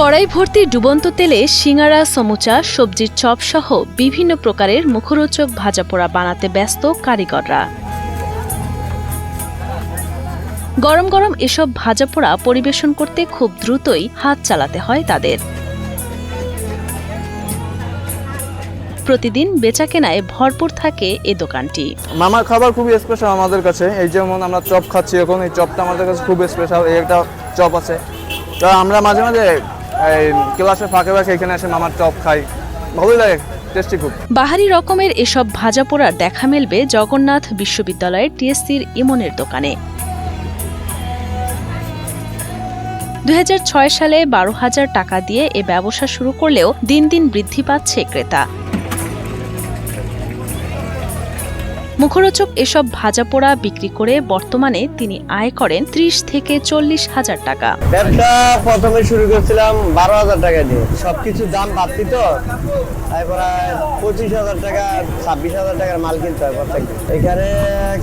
কড়াই ভর্তি ডুবন্ত তেলে সিঙ্গারা সমুচা, সবজির চপ সহ বিভিন্ন প্রকারের মুখরোচক ভাজাপোড়া বানাতে ব্যস্ত কারিগররা। গরম গরম এসব ভাজাপোড়া পরিবেশন করতে খুব দ্রুতই হাত চালাতে হয় তাদের। প্রতিদিন বেচা কেনায় ভরপুর থাকে এ দোকানটি। মামার খাবার খুবই স্পেশাল আমাদের কাছে। এই যেমন আমরা চপ খাচ্ছি এখন, এই চপটা আমাদের কাছে খুব স্পেশাল এই একটা চপ আছে। তো আমরা মাঝে মাঝে ক্লাসের ফাঁকে ফাঁকে এখানে এসে মামার চপ খাই। ভালোই লাগে টেস্টি খুব। বাহারি রকমের এসব ভাজা পোড়া দেখা মেলবে জগন্নাথ বিশ্ববিদ্যালয়ের টিএসসির ইমনের দোকানে। দু হাজার ছয় সালে বারো হাজার টাকা দিয়ে এ ব্যবসা শুরু করলেও দিন দিন বৃদ্ধি পাচ্ছে ক্রেতা। মুখরোচক এসব ভাজাপোড়া বিক্রি করে বর্তমানে তিনি আয় করেন ত্রিশ থেকে চল্লিশ হাজার টাকা। ব্যবসা প্রথমে শুরু করেছিলাম বারো হাজার টাকা দিয়ে। সবকিছু দাম বাড়তি তো, তারপরে পঁচিশ হাজার টাকা, ছাব্বিশ হাজার টাকার মাল কিনতে হয় এখানে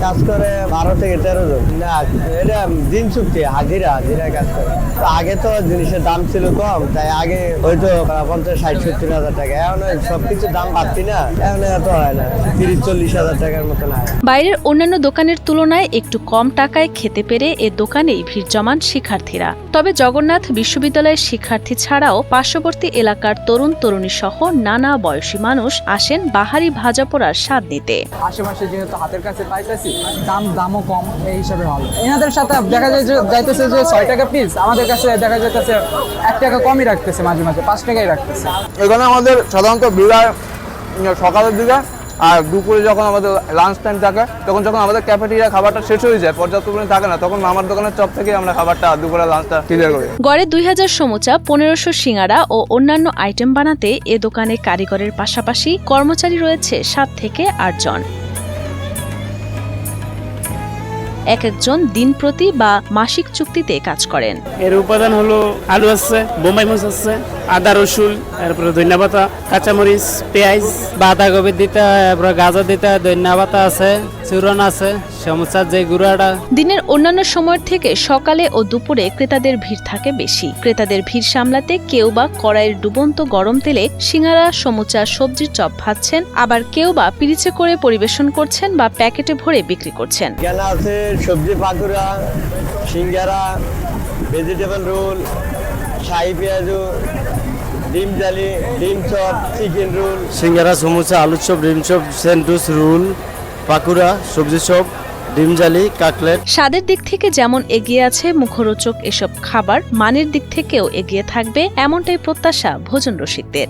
কাজ করে বারো থেকে তেরো জন। না, এটা দিন চুক্তি, হাজিরা হাজিরা কাজ করে। তো আগে তো জিনিসের দাম ছিল কম, তাই আগে হয়তো পঞ্চাশ, ষাট, সত্তর হাজার টাকা। এখন সবকিছু দাম বাড়তি না, এখন এত হয় না। তিরিশ, চল্লিশ হাজার টাকার হয় বাইরের অন্যান্য দোকানের তুলনায় একটু কম টাকায় খেতে পেরে এ দোকানেই ভিড় জমান শিক্ষার্থীরা। তবে জগন্নাথ বিশ্ববিদ্যালয়ের শিক্ষার্থী ছাড়াও পার্শ্ববর্তী এলাকার তরুণ তরুণী সহ নানা বয়সী মানুষ আসেন বাহারি ভাজাপোড়ার স্বাদ নিতে। আশেপাশে যেহেতু হাতের কাছে পাইতেছি দাম দামও কম এই হিসাবে ভালো। এনাদের সাথে দেখা যায় যে যাইতেছে যে ছয় টাকা পিস আমাদের কাছে দেখা যাইতেছে এক টাকা কমই রাখতেছে মাঝে মাঝে পাঁচ টাকাই রাখতেছে। এখানে আমাদের সাধারণত বিড়ায় সকালের দিকে আর দুপুরে যখন আমাদের লাঞ্চ টাইম থাকে, তখন যখন আমাদের ক্যাফেটেরিয়া খাবারটা শেষ হয়ে যায়, পর্যাপ্ত পরিমাণে থাকে না, তখন মামার দোকানের চপ থেকে আমরা খাবারটা দুপুরে লাঞ্চটা ক্লিয়ার করি। গড়ে দুই হাজার সমুচা, পনেরোশো সিঙ্গারা ও অন্যান্য আইটেম বানাতে এ দোকানে কারিগরের পাশাপাশি কর্মচারী রয়েছে সাত থেকে আটজন। এক একজন দিন প্রতি বা মাসিক চুক্তিতে কাজ করেন। এর উপাদান হলো আলু আছে, বোম্বাই মরিচ আছে, আদা, রসুন তারপরে ধনিয়া পাতা, কাঁচামরিচ, পেঁয়াজ, বাঁধাকপি দিতে তারপরে গাজর দিতে, ধনিয়া পাতা আছে, চুরন আছে সমুচার যে গুঁড়াটা। দিনের অন্যান্য সময়ের থেকে সকালে ও দুপুরে ক্রেতাদের ভিড় থাকে বেশি। ক্রেতাদের ভিড় সামলাতে কেউ বা কড়াইয়ের ডুবন্ত গরম তেলে সিঙ্গারা সমুচা সবজির চপ ভাজছেন আবার কেউ বা পিরিচে করে পরিবেশন করছেন বা প্যাকেটে ভরে বিক্রি করছেন। এখানে আছে সবজি পাকুড়া সিঙ্গারা ভেজিটেবল রোল শাহি পেঁয়াজু ডিম জালি ডিম chop chicken roll singara samosa আলু চপ ডিম চপ স্যান্ডউইচ রোল পাকুড়া সবজি চপ। ডিম জালি কাকলেট। স্বাদের দিক থেকে যেমন এগিয়ে আছে মুখরোচক এসব খাবার, মানের দিক থেকেও এগিয়ে থাকবে এমনটাই প্রত্যাশা ভোজন রসিকদের।